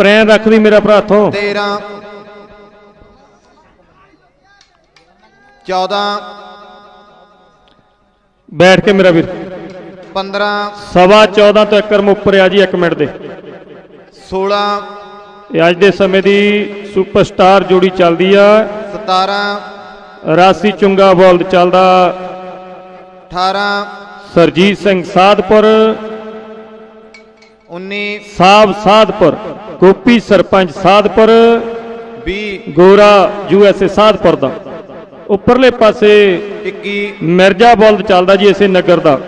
Spray ਰੱਖਦੀ ਮੇਰਾ ਭਰਾ ਹੱਥੋਂ 13 14 ਬੈਠ ਕੇ ਮੇਰਾ ਵੀਰ। 15 ਸਵਾ 14 ਤੋਂ ਇੱਕ ਰਮ ਉੱਪਰ ਆ ਜੀ 1 ਮਿੰਟ ਦੇ। 16 ਇਹ ਅੱਜ ਦੇ ਸਮੇਂ ਦੀ ਸੁਪਰਸਟਾਰ ਜੋੜੀ ਚੱਲਦੀ ਆ। 17 ਰਾਸੀ ਚੁੰਗਾ ਬੋਲਦ ਚੱਲਦਾ। 18 ਸਰਜੀਤ ਸਿੰਘ ਸਾਧਪੁਰ 19 ਸਾਹਿਬ ਸਾਧਪੁਰ ਗੋਪੀ ਸਰਪੰਚ ਸਾਧਪੁਰ 20 ਗੋਰਾ ਯੂਐਸਏ ਸਾਧਪੁਰ ਦਾ। ਉੱਪਰਲੇ ਪਾਸੇ 21 ਮਿਰਜ਼ਾ ਬੋਲਦ ਚੱਲਦਾ ਜੀ ਇਸੇ ਨਗਰ ਦਾ।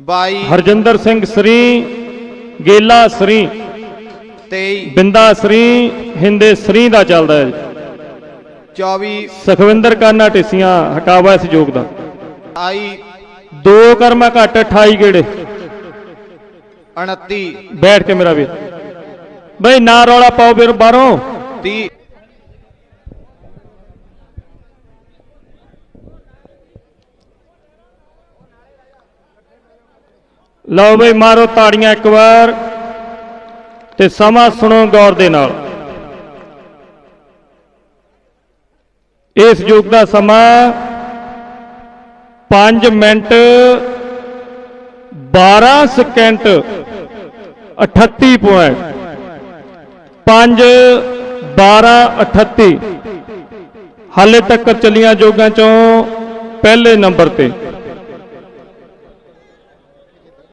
22 ਹਰਜਿੰਦਰ ਸਿੰਘ ਸਰੀ ਗੇਲਾ ਸਰੀ 23 ਬਿੰਦਾ ਸਰੀ ਹਿੰਦੇ ਸਰੀ ਦਾ ਚੱਲਦਾ ਹੈ। ਜੀ 24 ਸੁਖਵਿੰਦਰ ਕਾਨਾ ਟਿਸੀਆਂ ਹਟਾਵਾ ਇਸ ਯੋਗ ਦਾ। 22 ਦੋ ਕਰਮਾ ਘੱਟ 28 ਗੇੜੇ। 29 ਬੈਠ ਕੇ ਮੇਰਾ ਵੀਰ। ਬਈ ਨਾ ਰੌਲਾ ਪਾਓ ਵੀਰ ਬਾਹਰੋਂ। 30 ਲਓ ਬਈ ਮਾਰੋ ਤਾੜੀਆਂ ਇੱਕ ਵਾਰ ਤੇ ਸਮਾਂ ਸੁਣੋ ਗੌਰ ਦੇ ਨਾਲ। ਇਸ ਯੁੱਗ ਦਾ ਸਮਾਂ 5 ਮਿੰਟ 12 ਸਕਿੰਟ 38 ਪੁਆਇੰਟ 5 12 38 ਹਾਲੇ ਤੱਕ ਚੱਲੀਆਂ ਜੋਗਾਂ ਚੋਂ ਪਹਿਲੇ ਨੰਬਰ ਤੇ।